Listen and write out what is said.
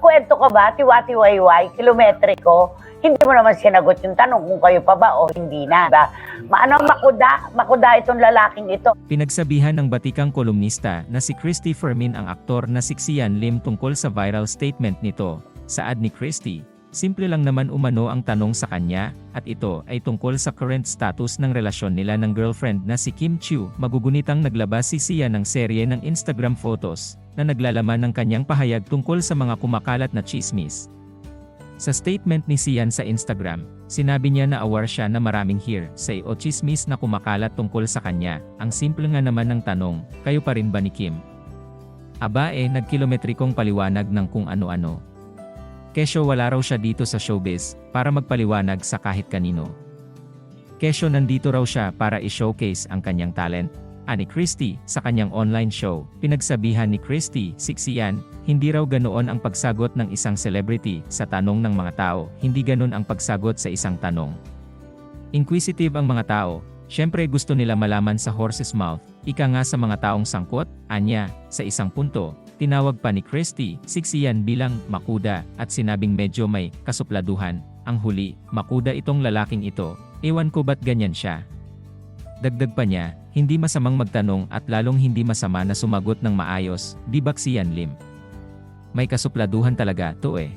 Kwento ka ba, tiwati-wayway, kilometriko, hindi mo naman sinagot yung tanong kung kayo pa ba o hindi na. Diba? Maano makuda, makuda itong lalaking ito. Pinagsabihan ng batikang kolumnista na si Christy Fermin ang aktor na si Xian Lim tungkol sa viral statement nito. Saad ni Christy, simple lang naman umano ang tanong sa kanya, at ito ay tungkol sa current status ng relasyon nila ng girlfriend na si Kim Chiu. Magugunitang naglabas si Sia ng serye ng Instagram photos na naglalaman ng kanyang pahayag tungkol sa mga kumakalat na chismis. Sa statement ni Sian sa Instagram, sinabi niya na aware siya na maraming here say o chismis na kumakalat tungkol sa kanya. Ang simple nga naman ng tanong, kayo pa rin ba ni Kim? Aba eh, nagkilometrikong paliwanag ng kung ano-ano. Kesyo wala raw siya dito sa showbiz, para magpaliwanag sa kahit kanino. Kesyo nandito raw siya para i-showcase ang kanyang talent. Ani Christie, sa kanyang online show, pinagsabihan ni Christie, siksiyan, hindi raw ganoon ang pagsagot ng isang celebrity sa tanong ng mga tao, hindi ganon ang pagsagot sa isang tanong. Inquisitive ang mga tao, syempre gusto nila malaman sa horse's mouth, ika nga sa mga taong sangkot, anya, sa isang punto, tinawag pa ni Christie, siksiyan bilang makuda, at sinabing medyo may kasupladuhan, ang huli, makuda itong lalaking ito, ewan ko ba't ganyan siya. Dagdag pa niya, hindi masamang magtanong at lalong hindi masama na sumagot ng maayos, di ba Lim? May kasupladuhan talaga to eh.